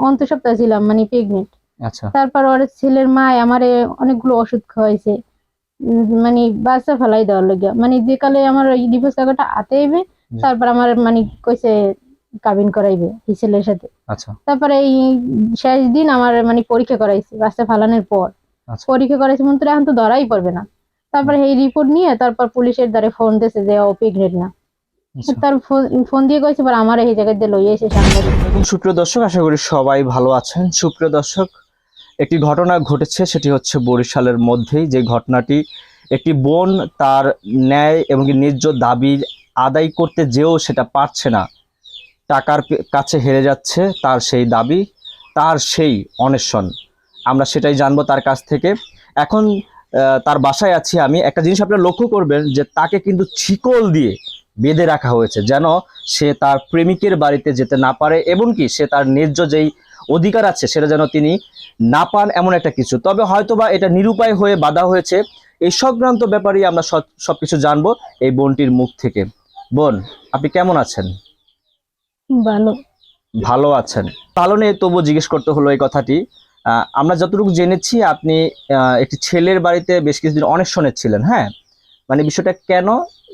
অন্ত সপ্তাহে ছিলাম মানে প্রেগনেন্ট আচ্ছা। তারপর ওর ছেলের মা আমারে অনেকগুলো ওষুধ খাওয়াইছে। মানে বাচ্চা ফেলাই দেওয়ার লাগিয়া মানে যে কালে আমার ওই ডিভোর্স কাগজটা হাতে আইবে তারপর আমার মানে কইছে কাবিন করাইবে এই ছেলের সাথে। আচ্ছা। তারপরে এই শেষ দিন আমার মানে পরীক্ষা করাইছে বাচ্চা ফালানোর পর। আচ্ছা। পরীক্ষা করাইছে মনে এখন তো ধরাই পড়বে না। তারপরে এই রিপোর্ট নিয়ে তারপর পুলিশের দ্বারে ফোন দিয়েছে যে ও প্রেগনেন্ট না। তার ফোন দিয়ে কইছে পর আমার এই জায়গায় দিয়ে লইয়ে এসে আসসালামাইকুম সুপ্রিয় দর্শক আশা করি সবাই ভালো আছেন। সুপ্রিয় দর্শক একটি ঘটনা ঘটেছে সেটি হচ্ছে বরিশালের মধ্যেই। যে ঘটনাটি একটি বোন তার ন্যায় এবং ন্যায্য দাবি আদায় করতে যেও সেটা পারছে না। টাকার কাছে হেরে যাচ্ছে তার সেই দাবি তার সেই অন্বেষণ আমরা সেটাই জানব তার কাছ থেকে। এখন তার বাসায় আছি আমি। একটা জিনিস আপনারা লক্ষ্য করবেন যে তাকে কিন্তু ছিকল দিয়ে বেঁধে রাখা হয়েছে যেন সে তার প্রেমিকের বাড়িতে যেতে না পারে এবং কি সে তার ন্যায্য যেই অধিকার আছে সেটা যেন তিনি না পান এমন একটা কিছু। তবে হয়তোবা এটা নিরুপায় হয়ে বাধা হয়েছে। এই সংক্রান্ত ব্যাপারেই আমরা সব- কিছু জানব এই বোনটির মুখ থেকে। বোন আপনি কেমন আছেন? ভালো। ভালো আছেন। পালনে তবু জিজ্ঞেস করতে হলো এই কথাটি। আমরা যতটুকু জেনেছি আপনি একটি ছেলের বাড়িতে বেশ কিছুদিন অনেশ্বনে ছিলেন হ্যাঁ? মানে বিষয়টা কেন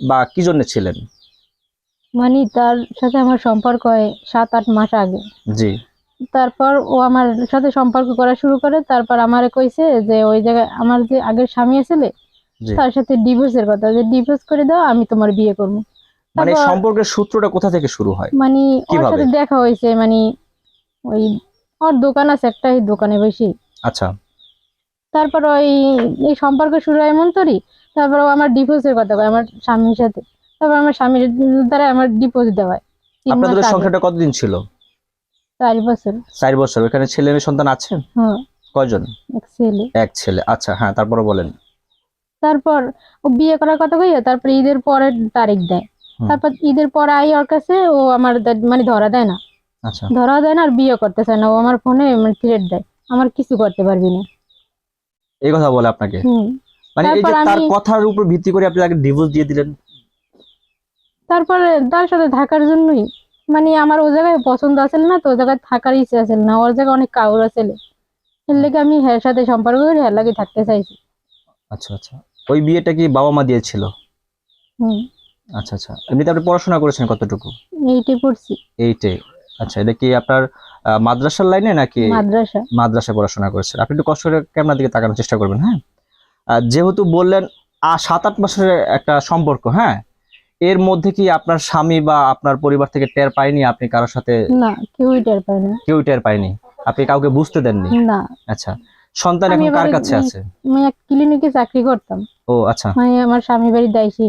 বা কি জন্য ছিলেন? মানে তার সাথে আমার সম্পর্ক হয় সাত আট মাস আগে। জি। তারপর ও আমার সাথে সম্পর্ক করা শুরু করে তারপর আমারে কইছে যে ওই জায়গায় আমার যে আগের স্বামী আছিলে জি। তার সাথে ডিভোর্সের কথা যে ডিভোর্স করে দাও আমি তোমার বিয়ে করব। মানে সম্পর্কের সূত্রটা কোথা থেকে শুরু হয়? মানে ওর সাথে দেখা হয়েছে মানে ওই ওর দোকান আছে একটা এই দোকানে বেশি আচ্ছা। তারপর ওই এই সম্পর্ক শুরু হয় এমন তোরই তারপর ও আমার ডিভোর্সের কথা কয় আমার স্বামীর সাথে। তারপর আমার স্বামীর দ্বারা আমার ডিপোজিট দেওয়া হয়। আপনাদের আগে, সংসারটা কতদিন ছিল? চার বছর। চার বছর। ওখানে ছেলে মেয়ে সন্তান আছে হ্যাঁ। কয়জন? এক ছেলে। এক ছেলে। আচ্ছা হ্যাঁ তারপরে বলেন। তারপর ও বিয়ে করার কথা কইয়া তারপর ঈদের পরের তারিখ দেয়। তারপর ঈদের পর আই ওর কাছে ও আমার মানে ধরা দেয় না। আচ্ছা। ধরা দেয় না আর বিয়ে করতে চায় না। ও আমার ফোনে মানে থ্রেট দেয়। আমার কিছু করতে পারবি না। এই কথা বলে আপনাকে? হুম। মানে এই যে তার কথার উপর ভিত্তি করে আপনি তাকে ডিভোর্স দিয়ে দিলেন? তারপরে তার সাথে থাকার জন্যই মানে আমার ও জায়গায় পছন্দ আছে না তো ও জায়গায় থাকার ইচ্ছে আছে না ওর জায়গায় অনেক কাউর আছে এর লেগে আমি হ্যার সাথে সম্পর্ক করে হ্যার লাগে থাকতে চাইছি। আচ্ছা আচ্ছা। ওই বিয়েটা কি বাবা মা দিয়েছিল? হুম। আচ্ছা আচ্ছা। এমনিতে আপনি পড়াশোনা করেছেন কতটুকু? এইটে পড়ছি। এইটে আচ্ছা এটা কি আপনার মাদ্রাসার লাইনে নাকি? মাদ্রাসা। মাদ্রাসায় পড়াশোনা করেছেন। আপনি একটু কষ্ট করে ক্যামেরার দিকে তাকানোর চেষ্টা করবেন হ্যাঁ? আর যেহেতু বললেন সাত আট মাসের একটা সম্পর্ক হ্যাঁ? এর মধ্যে কি আপনার স্বামী বা আপনার পরিবার থেকে টের পায়নি আপনি কারোর সাথে? না কেউই টের পায় না কেউ টের পায়নি? আপনি কাউকে বুঝতে দেননি? না। আচ্ছা। সন্তান এখন কার কাছে আছে? আমি এক ক্লিনিকে চাকরি করতাম। ও আচ্ছা। মানে আমার স্বামী বাড়ি দাইছি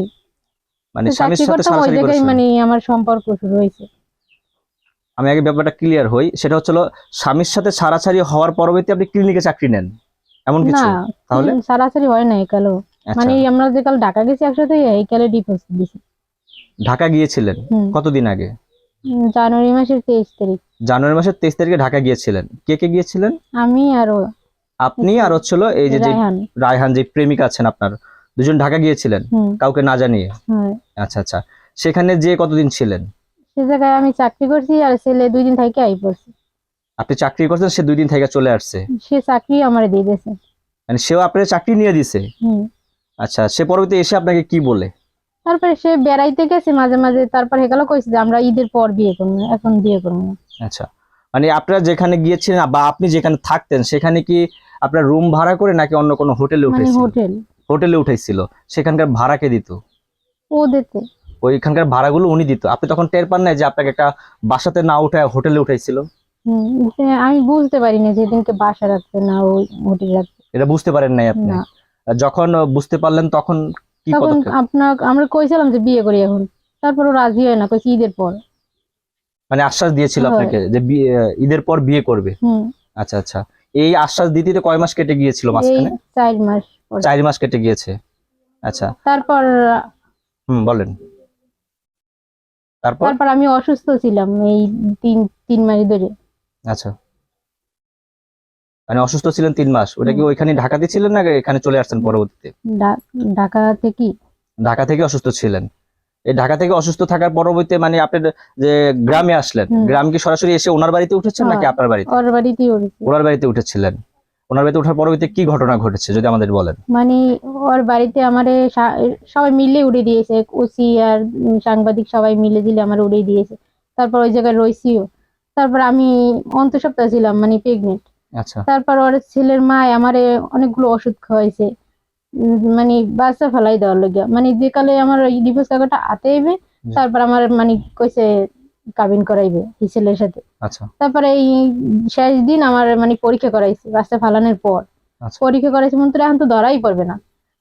মানে স্বামীর সাথে ওই জায়গায় মানে আমার সম্পর্ক শুরু হয়েছে। আমি আগে ব্যাপারটা ক্লিয়ার হই। সেটা হচ্ছিল স্বামীর সাথে সারাসারি হওয়ার পরবর্তী আপনি ক্লিনিকে চাকরি নেন। এমন কিছু? তাহলে? সারাসারি হয় না এই কালো মানে আমরা যে কাল ঢাকা গেছি একসাথে এই কালে ডিভোর্স দিছি। ঢাকা গিয়েছিলেন? হুম। কতদিন আগে? উম, জানুয়ারি মাসের তেইশ তারিখ। জানুয়ারি মাসের তেইশ তারিখে ঢাকা গিয়েছিলেন। কে কে গিয়েছিলেন? আমি আর ও। আপনি আর হচ্ছিল এই যে যে রায়হান। রায়হান যে প্রেমিকা আছেন আপনার। দুজন ঢাকা গিয়েছিলেন? হুম। কাউকে না জানিয়ে? হয়। আচ্ছা আচ্ছা। সেখানে যে কতদিন ছিলেন? সে জায়গায় আমি চাকরি করছি আর ছেলে দুই দিন থেকে আই পড়ছি। আপনি চাকরি করছেন সে দুই দিন থেকে চলে আসছে? সে চাকরি আমার দিয়ে দিয়েছে। মানে সেও আপনার চাকরি নিয়ে দিছে? হুম। আচ্ছা সে পরবর্তী এসে আপনাকে কি বলে? তারপরে সে বেড়াইতে গেছে মাঝে মাঝে তারপর হেকালো কইছে যে আমরা ঈদের পর বিয়ে করব এখন বিয়ে করব আচ্ছা মানে আপনারা যেখানে গিয়েছিলেন বা আপনি যেখানে থাকতেন সেখানে কি আপনার রুম ভাড়া করে নাকি অন্য কোনো হোটেলে মানে উঠেছিল হোটেল। হোটেলে উঠেছিল সেখানকার ভাড়া কে দিত? ও দিতে। ওইখানকার ভাড়াগুলো উনি দিত। আপনি তখন টের পান না যে আপনাকে একটা বাসাতে না উঠে হোটেলে উঠাইছিল? হুম আমি বুঝতে পারি না যেদিনকে বাসা রাখছে না ওই হোটেল রাখছে এটা বুঝতে পারেন নাই আপনি। যখন বুঝতে পারলেন তখন তখন আপনার আমরা কইছিলাম যে বিয়ে করি এখন। তারপর ও রাজি হয় না কইছি ঈদের পর। মানে আশ্বাস দিয়েছিল আপনাকে যে ঈদের পর বিয়ে করবে? হুম। আচ্ছা আচ্ছা। এই আশ্বাস দিতে কয় মাস কেটে গিয়েছিল মাঝখানে? চার মাস। চার মাস কেটে গিয়েছে। আচ্ছা। তারপর হুম বলেন। তারপর? তারপর আমি অসুস্থ ছিলাম এই তিন তিন মাস ধরে। আচ্ছা। মানে অসুস্থ ছিলেন তিন মাস। ওটা কি ওইখানে ঢাকাতে ছিলেন না এখানে চলে আসছেন পরবর্তীতে? ঢাকা থেকে ঢাকা থেকে অসুস্থ ছিলেন। এই ঢাকা থেকে অসুস্থ থাকার পরবর্তীতে মানে আপনার যে গ্রামে আসলেন। গ্রাম কি সরাসরি এসে ওনার বাড়িতে উঠেছেন নাকি হ্যাঁ। আপনার বাড়িতে? বাড়িতেই উঠেছে। ওনার বাড়িতে উঠেছিলেন। ওনার বাড়িতে ওঠার পরবর্তীতে কি ঘটনা ঘটেছে যদি আমাদের বলেন? মানে ওর বাড়িতে আমারে সবাই মিলে উড়ে দিয়েছে ওসি আর সাংবাদিক সবাই মিলে দিলে আমার উড়িয়ে দিয়েছে। তারপর ওই জায়গায় রইছিও। তারপর আমি অন্ত সপ্তাহ ছিলাম মানে প্রেগনেন্ট আচ্ছা। তারপর ওর ছেলের মা আমারে অনেকগুলো ওষুধ খাওয়াইছে। মানে বাচ্চা ফেলাই দেওয়ার লগে মানে যে কালে আমার ওই ডিভোর্স কাগজটা হাতে আইবে তারপর আমার মানে কইছে কাবিন করাইবে এই ছেলের সাথে। আচ্ছা। তারপরে এই শেষ দিন আমার মানে পরীক্ষা করাইছে বাচ্চা ফালানোর পর। আচ্ছা। পরীক্ষা করাইছে মনে এখন তো ধরাই পড়বে না।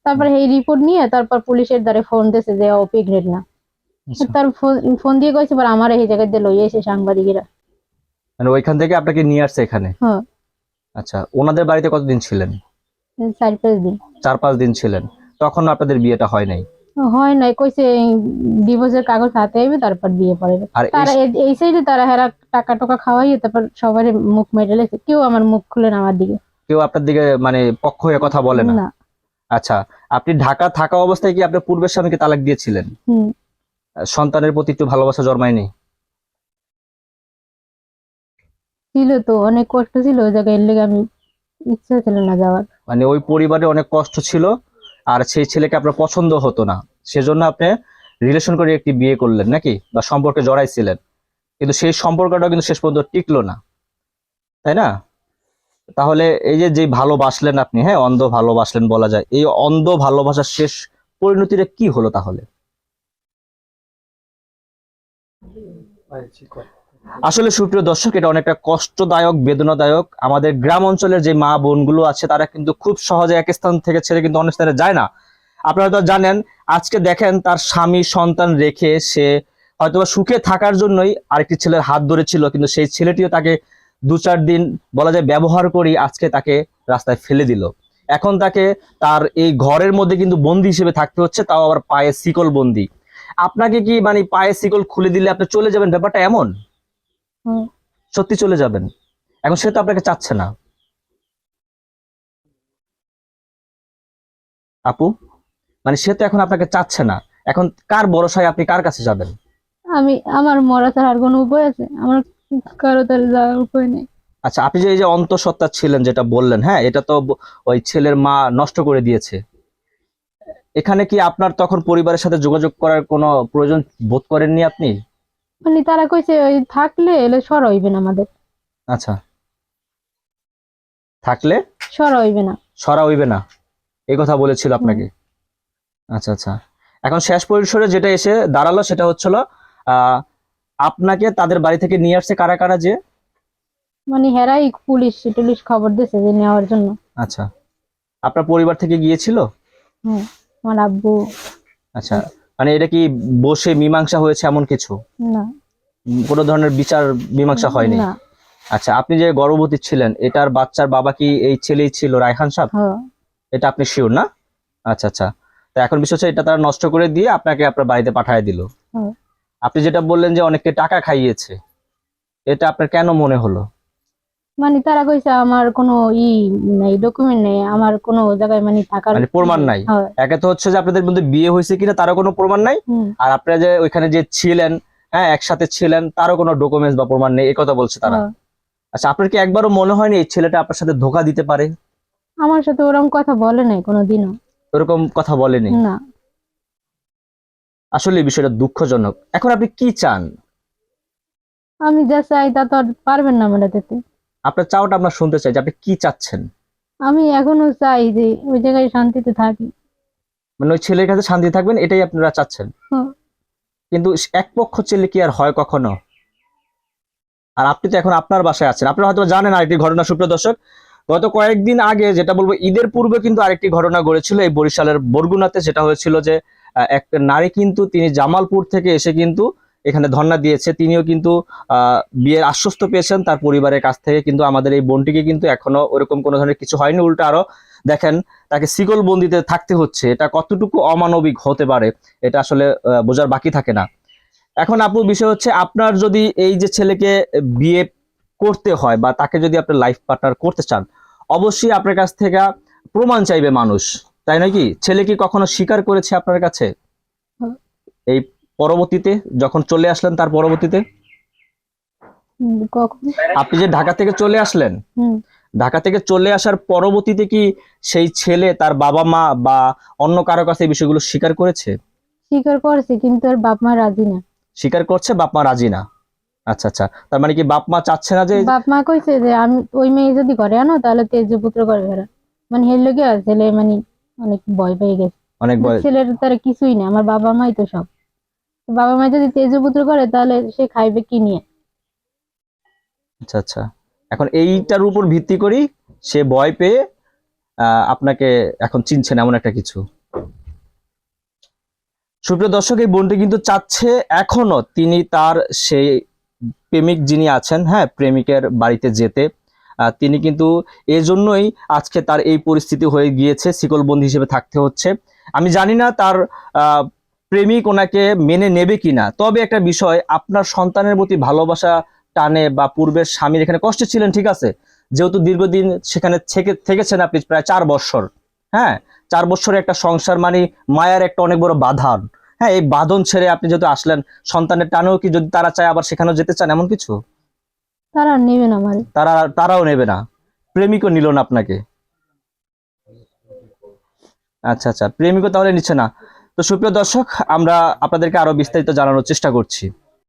তারপরে এই রিপোর্ট নিয়ে তারপর পুলিশের দ্বারে ফোন দিয়েছে যে ও প্রেগনেন্ট না। তার ফোন দিয়ে কইছে পর আমার এই জায়গায় দিয়ে লইয়ে এসে সাংবাদিকেরা। মানে ওইখান থেকে আপনাকে নিয়ে আসছে এখানে? হ্যাঁ। আচ্ছা ওনাদের বাড়িতে কতদিন ছিলেন? চার পাঁচ দিন। চার পাঁচ দিন ছিলেন। তখন আপনাদের বিয়েটা হয় নাই? হয় নাই কইছে ডিভোর্সের কাগজ হাতে আইবে তারপর বিয়ে পড়বে এই- তারা এই সাইডে তারা হেরা টাকা টাকা খাওয়াইয়ে তারপর সবার মুখ মেরে লেছে কেউ আমার মুখ খুলে না আমার দিকে। কেউ আপনার দিকে মানে পক্ষ হয়ে কথা বলে না? আচ্ছা আপনি ঢাকা থাকা অবস্থায় কি আপনার পূর্বের স্বামীকে তালাক দিয়েছিলেন? হুম। সন্তানের প্রতি একটু ভালোবাসা জন্মায়নি? ছিল তো অনেক কষ্ট ছিল ওই জায়গায় এর লেগে আমি ইচ্ছা ছিল না যাওয়ার। মানে ওই পরিবারে অনেক কষ্ট ছিল আর সেই ছেলেকে আপনার পছন্দ হতো না। সেজন্য আপনি রিলেশন করে একটি বিয়ে করলেন নাকি? বা সম্পর্কে জড়াইছিলেন। কিন্তু সেই সম্পর্কটা কিন্তু শেষ পর্যন্ত টিকলো না। তাই না? তাহলে এই যে যে ভালোবাসলেন আপনি হ্যাঁ অন্ধ ভালোবাসলেন বলা যায় এই অন্ধ ভালোবাসার শেষ পরিণতিটা কি হলো তাহলে? আসলে সুপ্রিয় দর্শক, এটা অনেকটা কষ্টদায়ক, বেদনাদায়ক। আমাদের গ্রাম অঞ্চলের যে মা বোনগুলো আছে, তারা কিন্তু খুব সহজে এক স্থান থেকে ছেড়ে কিন্তু অন্য স্থানে যায় না। আপনারা তো জানেন, আজকে দেখেন তার স্বামী সন্তান রেখে সে হয়তোবা সুখে থাকার জন্যই আরেকটি ছেলের হাত ধরেছিল, কিন্তু সেই ছেলেটিও তাকে দু চার দিন বলা যায় ব্যবহার করি আজকে তাকে রাস্তায় ফেলে দিল। এখন তাকে তার এই ঘরের মধ্যে কিন্তু বন্দি হিসেবে থাকতে হচ্ছে, তাও আবার পায়ে শিকল বন্দি। আপনাকে কি মানে পায়ে শিকল খুলে দিলে আপনি চলে যাবেন? ব্যাপারটা এমন। সত্যি চলে যাবেন। এখন সে তো আপনাকে চাচ্ছে না। আপু মানে সে তো এখন আপনাকে চাচ্ছে না। এখন কার ভরসায় আপনি কার কাছে যাবেন? আমি আমার মরা ছাড়া আর কোনো উপায় আছে? আমার কারও তার যাওয়ার উপায় নেই। আচ্ছা আপনি যে এই যে অন্তঃসত্ত্বা ছিলেন যেটা বললেন হ্যাঁ এটা তো ওই ছেলের মা নষ্ট করে দিয়েছে। এখানে কি আপনার তখন পরিবারের সাথে যোগাযোগ করার কোনো প্রয়োজন বোধ করেননি আপনি? মানে তারা কইছে ওই থাকলে এলে সর হইবে না আমাদের। আচ্ছা। থাকলে? সর হইবে না। সরা হইবে না। এই কথা বলেছিল আপনাকে। আচ্ছা আচ্ছা। এখন শেষ পরিসরে যেটা এসে দাঁড়াল সেটা হচ্ছিল আপনাকে তাদের বাড়ি থেকে নিয়ে আসছে কারা কারা যে? মানে হেরাই পুলিশ টুলিশ খবর দিয়েছে যে নেওয়ার জন্য। আচ্ছা। আপনার পরিবার থেকে গিয়েছিল? হুম আমার আব্বু। আচ্ছা। মানে এটা কি বসে মীমাংসা হয়েছে এমন কিছু? না। কোনো ধরনের বিচার মীমাংসা হয়নি? না। আচ্ছা আপনি যে গর্ভবতী ছিলেন এটার বাচ্চার বাবা কি এই ছেলেই ছিল রায়হান সাহেব? হ্যাঁ। এটা আপনি শিওর না? আচ্ছা আচ্ছা। তো এখন বিষয় হচ্ছে এটা তারা নষ্ট করে দিয়ে আপনাকে আপনার বাড়িতে পাঠিয়ে দিল। হুম। আপনি যেটা বললেন যে অনেককে টাকা খাইয়েছে এটা আপনার কেন মনে হলো? মানে তারা কইছে আমার কোনো ই নেই ডকুমেন্ট নেই আমার কোনো জায়গায় মানে থাকার মানে প্রমাণ নাই? একে তো হচ্ছে যে আপনাদের মধ্যে বিয়ে হয়েছে কিনা তারও কোনো প্রমাণ নাই। আর আপনারা যে ওইখানে যে ছিলেন হ্যাঁ একসাথে ছিলেন তারও কোনো ডকুমেন্টস বা প্রমাণ নেই এই কথা বলছে তারা। আচ্ছা আপনার কি একবারও মনে হয়নি এই ছেলেটা আপনার সাথে ধোকা দিতে পারে? আমার সাথে ওরকম কথা বলে নাই কোনোদিনও। ওরকম কথা বলেনি? না। আসলে বিষয়টা দুঃখজনক। এখন আপনি কি চান? আমি যা চাই তা তো আর পারবেন না দিতে আপনার চাওয়াটা আমরা শুনতে চাই যে আপনি কি চাচ্ছেন? আমি এখনও চাই যে ওই জায়গায় শান্তিতে থাকি। মানে ওই ছেলের কাছে শান্তি থাকবেন এটাই আপনারা চাচ্ছেন। কিন্তু এক পক্ষ ছেলে কি আর হয় কখনো? আর আপনি তো এখন আপনার বাসায় আছেন। আপনারা হয়তো জানেন আরেকটি ঘটনা সুপ্রিয় দর্শক। গত কয়েকদিন আগে যেটা বলব ঈদের পূর্বে কিন্তু আরেকটি ঘটনা ঘটেছিল এই বরিশালের বরগুনাতে। যেটা হয়েছিল যে এক নারী কিন্তু তিনি জামালপুর থেকে এসে কিন্তু এখানে ধর্ণা দিয়েছে। তিনিও কিন্তু বিয়ের আশ্বস্ত পেয়েছেন তার পরিবারের কাছ থেকে। কিন্তু আমাদের এই বোনটিকে কিন্তু এখনও ওরকম কোনো ধরনের কিছু হয়নি। উল্টো আরও দেখেন তাকে শিকল বন্দিতে থাকতে হচ্ছে। এটা কতটুকু অমানবিক হতে পারে এটা আসলে বোঝার বাকি থাকে না। এখন আপু বিষয় হচ্ছে আপনার যদি এই যে ছেলেকে বিয়ে করতে হয় বা তাকে যদি আপনি লাইফ পার্টনার করতে চান অবশ্যই আপনার কাছ থেকে প্রমাণ চাইবে মানুষ। তাই নাকি ছেলে কি কখনো স্বীকার করেছে আপনার কাছে? এই পরবর্তীতে যখন চলে আসলেন তার পরবর্তীতে? আপনি যে ঢাকা থেকে চলে আসলেন ঢাকা থেকে চলে আসার পরবর্তীতে কি সেই ছেলে তার বাবা মা বা অন্য কারও কাছে এই বিষয়গুলো স্বীকার করেছে? স্বীকার করছে কিন্তু আর বাপ মা রাজি না। স্বীকার করছে বাপ মা রাজি না। আচ্ছা আচ্ছা। তার মানে কি বাপ মা চাচ্ছে না যে বাপ মা কইছে যে আমি ওই মেয়ে যদি ঘরে আনো তাহলে তেজ পুত্র করে ফেরা মানে হের লোকে ছেলে মানে অনেক ভয় পেয়ে গেছে। অনেক বয়স ছেলের তারা কিছুই না আমার বাবা মাই তো সব। বাবা মা যদি তেজ পুত্র করে, তাহলে সে খাইবে কি নিয়ে? আচ্ছা আচ্ছা। এখন এইটার উপর ভিত্তি করেই সে ভয় পেয়ে আপনাকে এখন চিনছে এমন একটা কিছু। সুপ্রিয় দর্শক, এই বোনটি কিন্তু চাচ্ছে এখনও তিনি তার সেই প্রেমিক যিনি আছেন হ্যাঁ প্রেমিকের বাড়িতে যেতে। তিনি কিন্তু এজন্যই আজকে তার এই পরিস্থিতি হয়ে গিয়েছে, শিকলবন্দি হিসেবে থাকতে হচ্ছে। আমি জানি না তার প্রেমিক ওনাকে মেনে নেবে কিনা? তবে একটা বিষয় আপনার সন্তানের প্রতি ভালোবাসা টানে বা পূর্বের স্বামীর এখানে কষ্টে ছিলেন ঠিক আছে? যেহেতু দীর্ঘদিন সেখানে থেকে থেকেছেন আপনি প্রায় চার বছর হ্যাঁ? চার বছরের একটা সংসার মানে মায়ের একটা অনেক বড় বাঁধন। হ্যাঁ এই বাঁধন ছেড়ে আপনি যেহেতু আসলেন সন্তানের টানেও কি যদি তারা চায় আবার সেখানেও যেতে চান এমন কিছু? তারা নেবে না আমার তারা তারাও নেবে না। প্রেমিকও নিল না আপনাকে। আচ্ছা আচ্ছা প্রেমিকও তাহলে নিচ্ছে না। তো সুপ্রিয় দর্শক আমরা আপনাদেরকে আরও বিস্তারিত জানানোর চেষ্টা করছি।